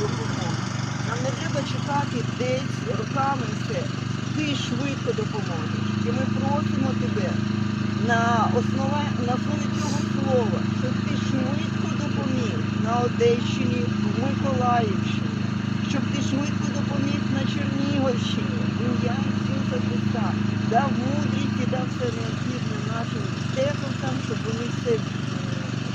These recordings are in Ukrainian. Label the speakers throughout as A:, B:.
A: допомогу. Нам не треба чекати десь роками все. Ти швидко допоможеш. І ми просимо тебе на основі, на основі цього слова, щоб ти швидко допоміг на Одещині, в Миколаївщині, щоб ти швидко допоміг на Чернігівщині. Ім'я Ісуса Христа. Дав мудрість і дав все необхідне нашим технікам, щоб вони все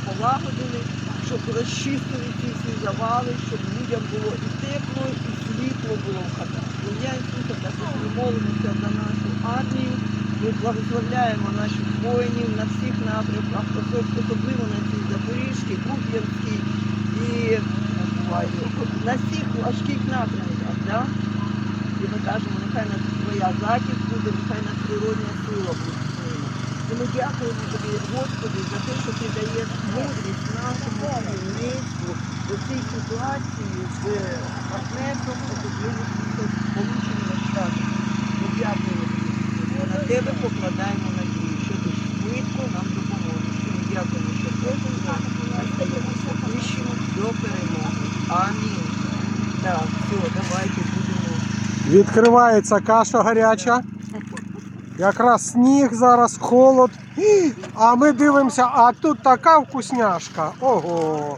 A: полагодили, щоб розчистили ці всі завали, щоб людям було і тепло, і світло було в хатах. В Ім'я Ісуса ми молимося за нашу армію. Ми благословляємо наших воїнів на всіх напрямках, особливо на цій Запорізькій, Куп'янській і на всіх важких напрямках. Да? І ми кажемо, нехай на твоя захист буде, нехай на природня сила буде. І ми дякуємо тобі, Господи, за те, що ти даєш мудрість нашому у цій ситуації з партнерством, з Сполученими Штатами. Ми дякуємо. На тебе покладаємо надію, що ти швидко нам допоможеш. Дякуємо, що кожен день ми стаємося ближчими до перемоги. Амінь. Так, все, давайте будемо.
B: Відкривається каша гаряча. Якраз сніг зараз, холод. А ми дивимося, а тут така вкусняшка. Ого.